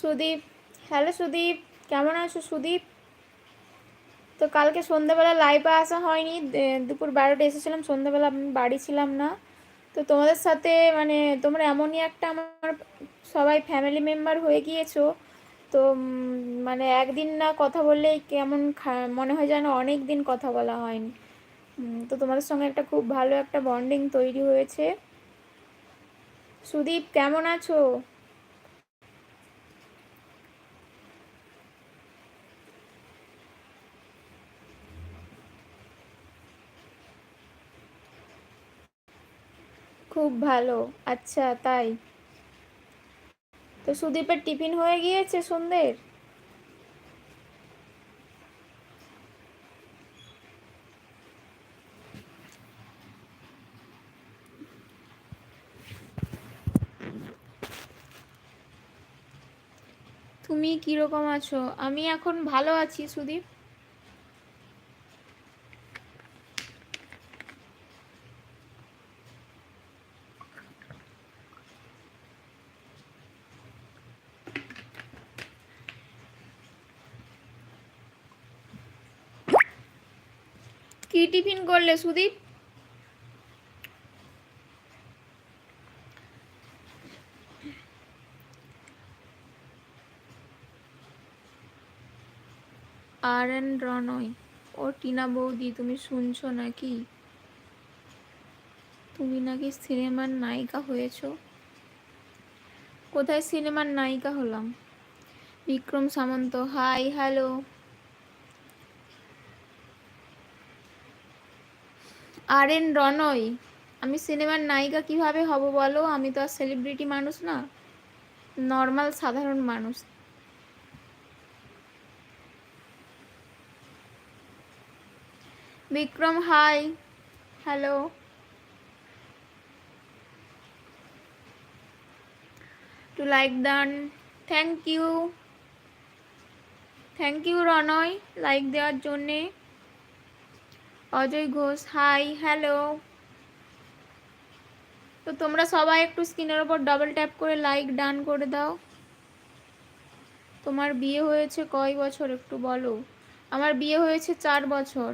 Sudip. Hello Sudip, কেমন আছো সুদীপ? তো কালকে সন্ধ্যাবেলা লাইভে আসা হয়নি দুপুর বারোটা এসেছিলাম, সন্ধ্যাবেলা আমি বাড়ি ছিলাম না। তো তোমাদের সাথে মানে তোমরা এমনই একটা আমার সবাই ফ্যামিলি মেম্বার হয়ে গিয়েছো। তো মানে একদিন না কথা বললেই কেমন মনে হয় যেন অনেক দিন কথা বলা হয়নি। তো তোমাদের সঙ্গে একটা খুব ভালো একটা বন্ডিং তৈরি হয়েছে। সুদীপ, কেমন আছো? খুব ভালো। আচ্ছা তাই। তো সুদীপের টিফিন হয়ে গিয়েছে সন্ধ্যের? তুমি কীরকম আছো? আমি এখন ভালো আছি, সুদীপ। টিফিন করলে, সুদীপ? আর এন রনয় ও টিনা বৌদি, তুমি শুনছো নাকি? তুমি নাকি সিনেমার নায়িকা হয়েছো? কোথায় সিনেমার নায়িকা হলাম? Bikram Samanta, hi, hello. R N Ronoy আমি সিনেমার নায়িকা কীভাবে হব বলো? আমি তো আর সেলিব্রিটি মানুষ না নর্মাল সাধারণ মানুষ। Bikram hi hello to like done thank you thank you Ronoy like দেওয়ার জন্যে। অজয় ঘোষ হাই হ্যালো তো তোমরা সবাই একটু স্ক্রিনের ওপর ডবল ট্যাপ করে লাইক ডান করে দাও। তোমার বিয়ে হয়েছে কয় বছর একটু বলো? আমার বিয়ে হয়েছে চার বছর।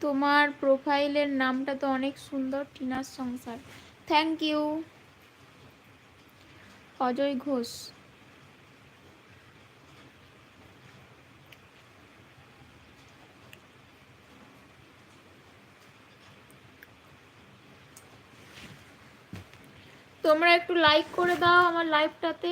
তোমার প্রোফাইলের নামটা তো অনেক সুন্দর, টিনার সংসার। Thank you Ajay Ghosh. তোমরা একটু লাইক করে দাও আমার লাইভটাতে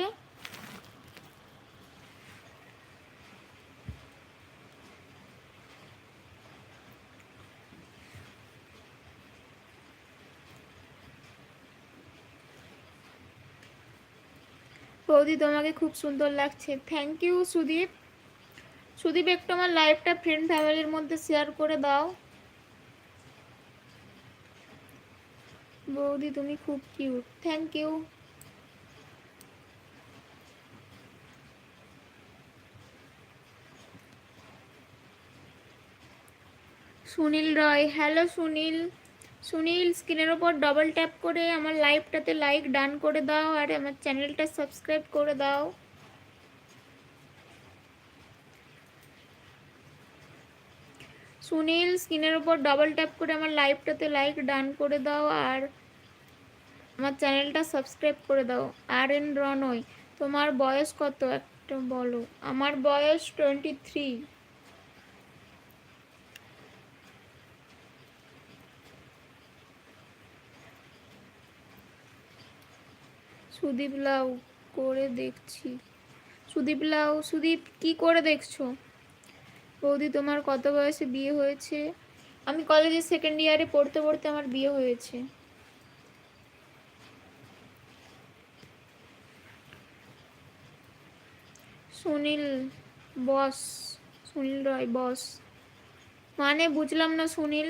বৌদি, তোমাকে খুব সুন্দর লাগছে। Thank you Sudip. সুদীপ, একটু আমার লাইভটা ফ্রেন্ড ফ্যামিলির মধ্যে শেয়ার করে দাও। বৌদি, তুমি খুব cute thank you Sunil Roy hello Sunil. Sunil, স্ক্রিনের ওপর ডবল ট্যাপ করে আমার লাইভটাতে লাইক ডান করে দাও আর আমার চ্যানেলটা সাবস্ক্রাইব করে দাও। সুনীল, স্ক্রিনের ওপর ডবল ট্যাপ করে আমার লাইভটাতে লাইক ডান করে দাও আর আমার চ্যানেলটা সাবস্ক্রাইব করে দাও। আর এন রনয় তোমার বয়স কত? একটা বলো। আমার বয়স টোয়েন্টি থ্রি সুদীপ লাউ করে দেখছি। সুদীপ লাউ সুদীপ, কি করে দেখছ? বৌদি, তোমার কত বয়সে বিয়ে হয়েছে? আমি কলেজের সেকেন্ড ইয়ারে পড়তে পড়তে আমার বিয়ে হয়েছে। সুনীল বস, সুনীল রয় বস। মানে বুঝলাম না সুনীল,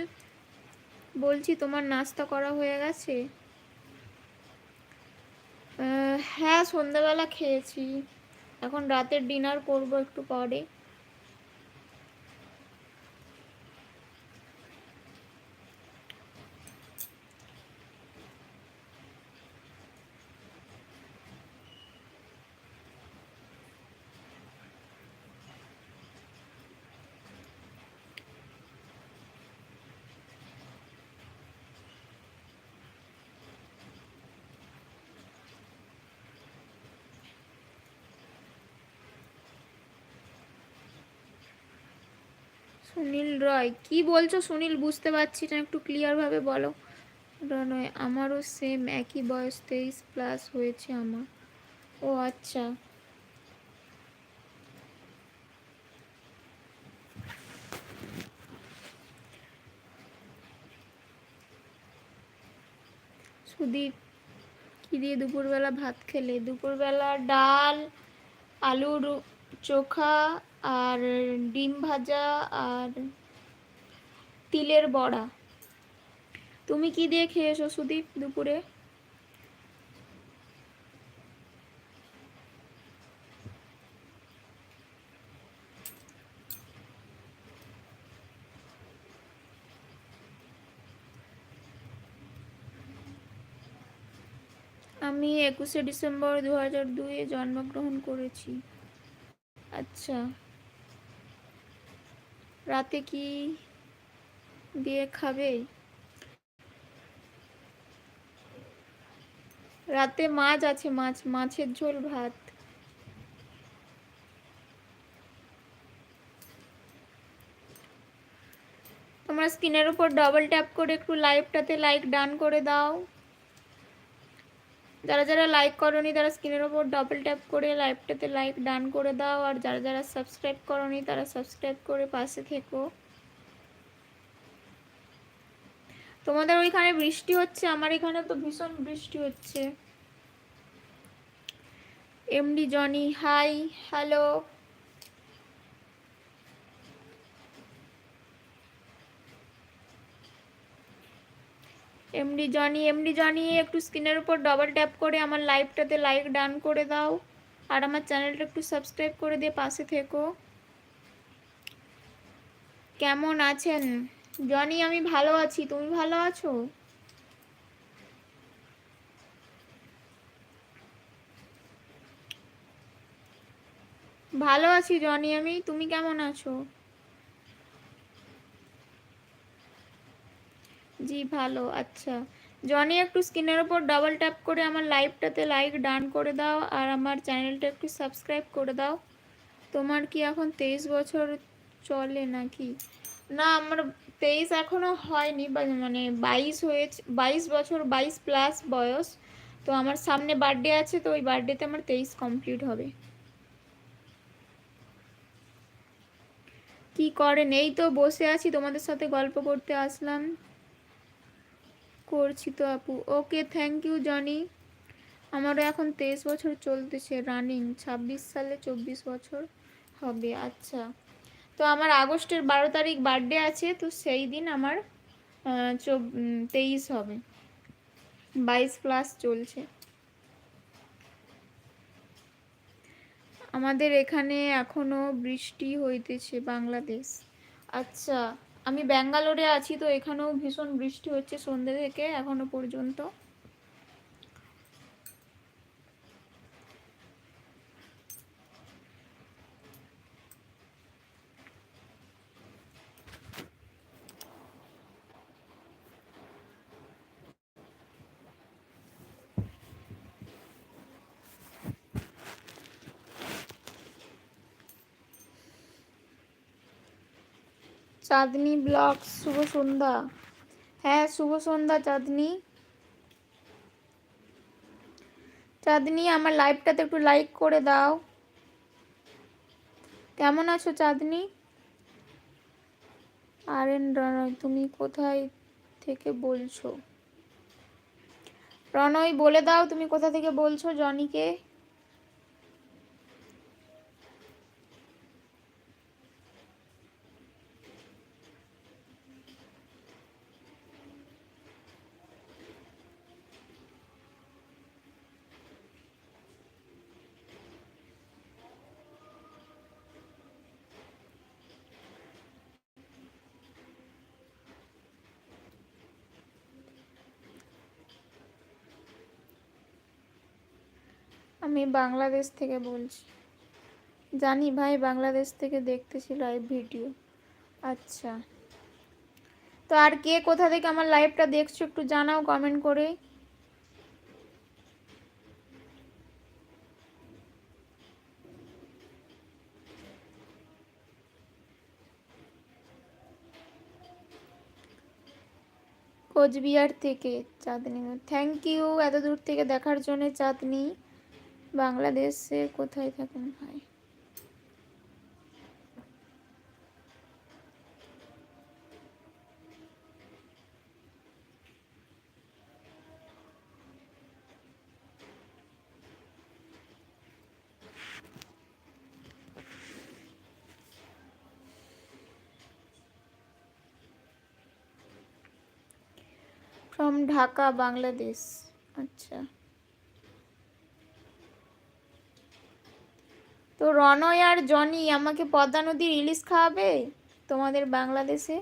বলছি তোমার নাস্তা করা হয়ে গেছে? হ্যাঁ সন্ধ্যাবেলা খেয়েছি। এখন রাতের ডিনার করব একটু পরে। সুনীল রয়। কি বলছো সুনীল? বুঝতে পারছি না, একটু ক্লিয়ারভাবে বলো। রনয় আমারও সেম একই বয়স, তেইশ প্লাস হয়েছে আমার। ও আচ্ছা। সুদীপ, কি দিয়ে দুপুরবেলা ভাত খেলে? দুপুরবেলা ডাল, আলুর চোখা আর ডিম ভাজা আর তিলের বড়া। তুমি কি দিয়ে খেয়েছো সুদীপ দুপুরে? আমি একুশে ডিসেম্বর দু হাজার দুইয়ে জন্মগ্রহণ করেছি। আচ্ছা। রাতে কি দিয়ে খাবে? রাতে মাছ আছে, মাছ, মাছের ঝোল, ভাত। তোমরা স্ক্রিনের উপর ডবল ট্যাপ করে একটু লাইভটাতে লাইক ডান করে দাও। যারা যারা লাইক করনি তারা স্ক্রিনের ওপর ডবল ট্যাপ করে লাইভটাতে লাইক ডান করে দাও। আর যারা যারা সাবস্ক্রাইব করনি তারা সাবস্ক্রাইব করে পাশে থেকো। তোমাদের ওইখানে বৃষ্টি হচ্ছে, আমার এখানে তো ভীষণ বৃষ্টি হচ্ছে। MD Jony hi hello MD Jony MD Jony, একটু স্ক্রিনের উপর ডবল ট্যাপ করে আমার লাইভটাতে লাইক ডান করে দাও। আর আমার চ্যানেলটা একটু সাবস্ক্রাইব করে দিয়ে পাশে থেকো। কেমন আছেন? জনি আমি ভালো আছি, তুমি ভালো আছো? ভালো আছি জনি আমি, তুমি কেমন আছো? জি, ভালো আচ্ছা। জনি, একটু স্ক্রিনের ওপর ডাবল ট্যাপ করে আমার লাইভটাতে লাইক ডান করে দাও আর আমার চ্যানেলটা একটু সাবস্ক্রাইব করে দাও। তোমার কি এখন তেইশ বছর চলে নাকি? না, আমার তেইশ এখনও হয়নি মানে বাইশ হয়েছে, বাইশ বছর, বাইশ প্লাস বয়স। তো আমার সামনে বার্থডে আছে, তো ওই বার্থডেতে আমার তেইশ কমপ্লিট হবে। কি করেন? এই তো বসে আছি, তোমাদের সাথে গল্প করতে আসলাম। করছি তো আপু। ওকে থ্যাংক ইউ জনি আমারও এখন তেইশ বছর চলতেছে রানিং ছাব্বিশ সালে চব্বিশ বছর হবে আচ্ছা। তো আমার আগস্টের বারো তারিখ বার্থডে আছে, তো সেই দিন আমার তেইশ হবে। বাইশ প্লাস চলছে। আমাদের এখানে এখনও বৃষ্টি হইতেছে বাংলাদেশ। আচ্ছা। আমি ব্যাঙ্গালোরে আছি তো এখানেও ভীষণ বৃষ্টি হচ্ছে সন্ধ্যে থেকে এখনও পর্যন্ত। চাঁদনি ব্লগ, শুভ সন্ধ্যা। হ্যাঁ শুভ সন্ধ্যা, চাঁদনি। চাঁদনি, আমার লাইভটাতে একটু লাইক করে দাও। কেমন আছো, চাঁদনি? আর এন রনয়, তুমি কোথায় থেকে বলছো? রনয়, বলে দাও তুমি কোথা থেকে বলছো জনিকে। আমি বাংলাদেশ থেকে বলছি। জানি ভাই বাংলাদেশ থেকে দেখতেছি লাইভ ভিডিও। আচ্ছা। তো আর কে কোথা থেকে আমার লাইভটা দেখছ একটু জানাও কমেন্ট করে। কোচবিহার থেকে চাঁদনি। থ্যাংক ইউ এত দূর থেকে দেখার জন্য চাঁদনি। বাংলাদেশের কোথায় থাকেন ভাই? ফ্রম ঢাকা বাংলাদেশ। আচ্ছা। তো রনয় আর জনি আমাকে পদ্মা নদীর ইলিশ খাওয়াবে তোমাদের বাংলাদেশে?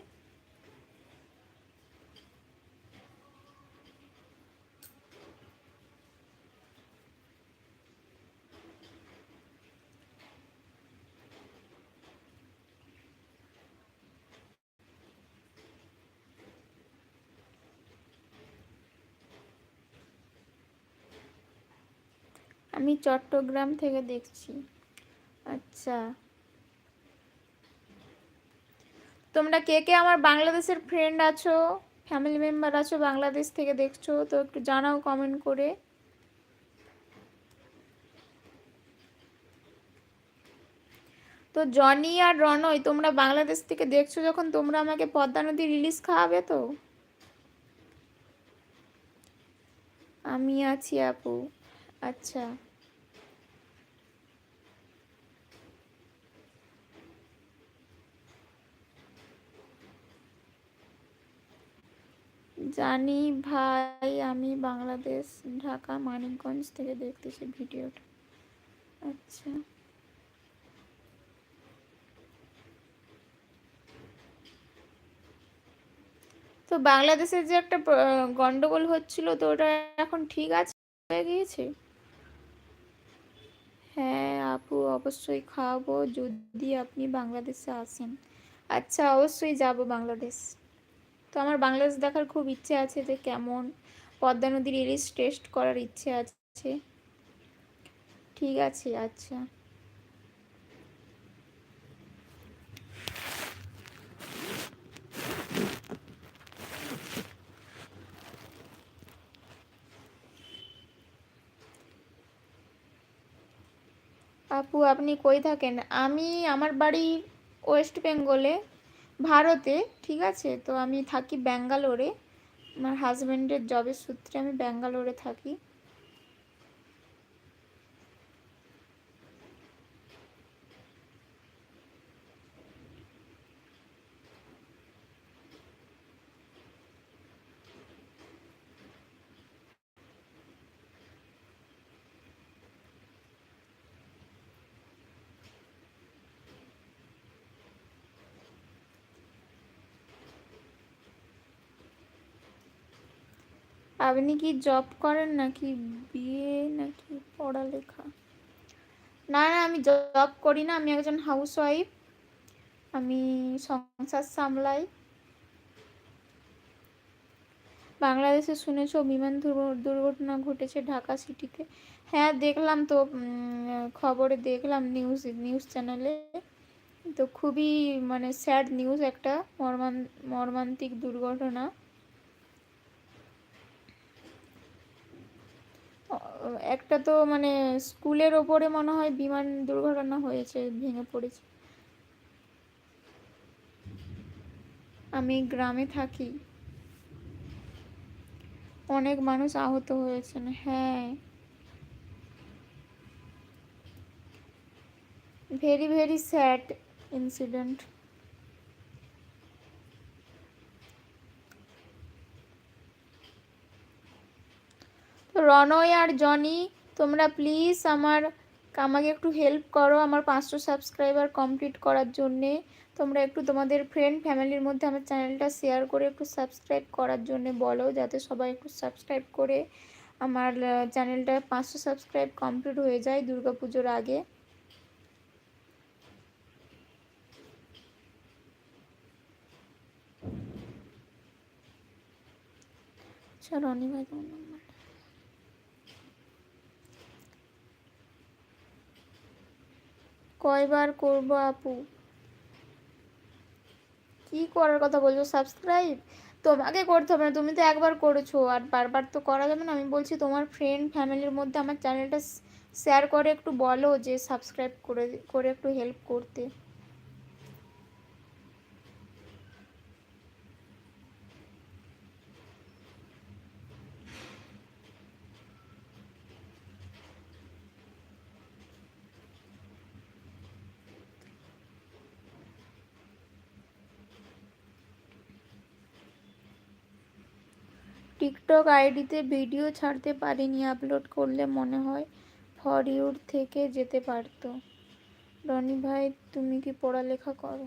আমি চট্টগ্রাম থেকে দেখছি। আচ্ছা। তোমরা কে কে আমার বাংলাদেশের ফ্রেন্ড আছো? ফ্যামিলি মেম্বার আছো? বাংলাদেশ থেকে দেখছ? তো একটু জানাও কমেন্ট করে। তো জনি আর রনয়, তোমরা বাংলাদেশ থেকে দেখছ যখন তোমরা আমাকে পদ্মা নদী রিলিজ খাওয়াবে তো? আমি আছি আপু। আচ্ছা। জানি ভাই, আমি বাংলাদেশ, ঢাকা, মানিকগঞ্জ থেকে দেখতেছি ভিডিওটা। আচ্ছা। তো বাংলাদেশের যে একটা গন্ডগোল হচ্ছিল, তো ওটা এখন ঠিক আছে হয়ে গিয়েছে? হ্যাঁ আপু, অবশ্যই খাওয়াবো যদি আপনি বাংলাদেশে আসেন। আচ্ছা অবশ্যই যাব বাংলাদেশ। তো আমার বাংলাদেশ দেখার খুব ইচ্ছে আছে যে কেমন পদ্মা নদীর ইলিশ টেস্ট করার ইচ্ছে আছে। ঠিক আছে আচ্ছা। আপু, আপনি কই থাকেন? আমি আমার বাড়ি ওয়েস্ট বেঙ্গলে ভারতে ঠিক আছে? তো আমি থাকি ব্যাঙ্গালোরে। আমার হাজব্যান্ডের জবের সূত্রে আমি ব্যাঙ্গালোরে থাকি। আপনি কি জব করেন নাকি বিয়ে নাকি পড়ালেখা? না না, আমি জব করি না, আমি একজন হাউস ওয়াইফ আমি সংসার সামলাই। বাংলাদেশে শুনেছ বিমান দুর্ঘটনা ঘটেছে ঢাকা সিটিতে? হ্যাঁ দেখলাম তো খবরে দেখলাম নিউজ নিউজ চ্যানেলে তো খুবই মানে স্যাড নিউজ একটা, মর্মান, মর্মান্তিক দুর্ঘটনা। একটা তো মানে স্কুলের ওপরে মনে হয় বিমান দুর্ঘটনা হয়েছে, ভেঙে পড়েছে। আমি গ্রামে থাকি। অনেক মানুষ আহত হয়েছেন হ্যাঁ। Very very sad incident Ronoy আর জনি, তোমরা প্লিজ আমার আমাকে একটু হেল্প করো আমার পাঁচশো সাবস্ক্রাইবার কমপ্লিট করার জন্যে। তোমরা একটু তোমাদের ফ্রেন্ড ফ্যামিলির মধ্যে আমার চ্যানেলটা শেয়ার করে একটু সাবস্ক্রাইব করার জন্যে বলো, যাতে সবাই একটু সাবস্ক্রাইব করে আমার চ্যানেলটা পাঁচশো সাবস্ক্রাইব কমপ্লিট হয়ে যায় পুজোর আগে। আচ্ছা রনি ভাই কয়বার করব আপু? কি করার কথা বলছো? সাবস্ক্রাইব তোমাকে করতে হবে না, তুমি তো একবার করেছ আর বারবার তো করা যাবে না। আমি বলছি তোমার ফ্রেন্ড ফ্যামিলির মধ্যে আমার চ্যানেলটা শেয়ার করে একটু বলো যে সাবস্ক্রাইব করে করে একটু হেল্প করতে। টিকটক আইডিতে ভিডিও ছাড়তে পারিনি, আপলোড করলে মনে হয় ফর ইউর থেকে যেতে পারতো। রনি ভাই, তুমি কি পড়ালেখা করো?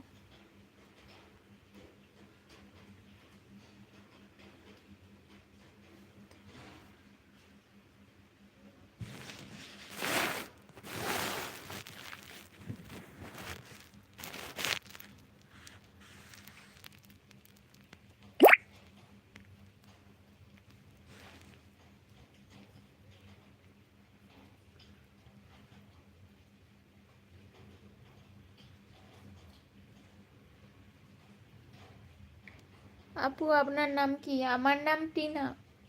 আপু আপনার নাম কি? আমার নাম টিনা।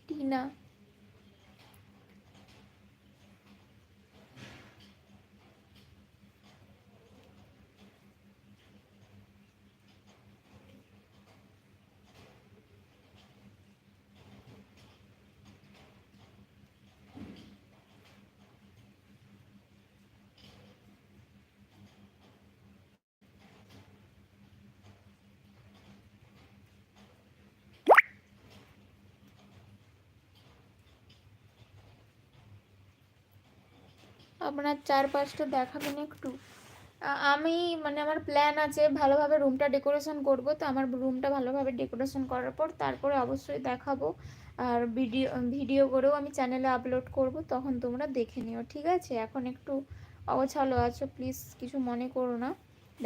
টিনা। আপনার চারপাশটা দেখাবেন একটু? আমি মানে আমার প্ল্যান আছে ভালোভাবে রুমটা ডেকোরেশন করব। তো আমার রুমটা ভালোভাবে ডেকোরেশন করার পর তারপরে অবশ্যই দেখাবো। আর ভিডিও ভিডিও করেও আমি চ্যানেলে আপলোড করব, তখন তোমরা দেখে নিও, ঠিক আছে? এখন একটু অগোছালো আছো প্লিজ কিছু মনে করো না,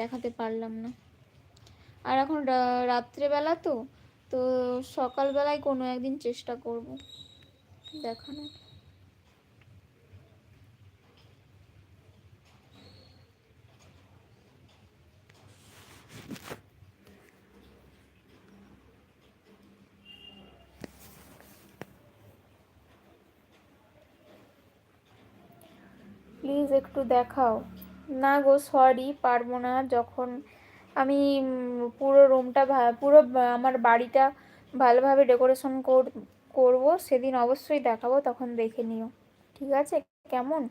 দেখাতে পারলাম না। আর এখন রাত্রেবেলা তো তো সকালবেলায় কোনো একদিন চেষ্টা করব। দেখানোর। প্লিজ একটু দেখাও। না গো সরি পারব না। যখন আমি পুরো রুমটা পুরো আমার বাড়িটা ভালোভাবে ডেকোরেশন করব, সেদিন অবশ্যই দেখাবো, তখন দেখে নিও। ঠিক আছে? কেমন?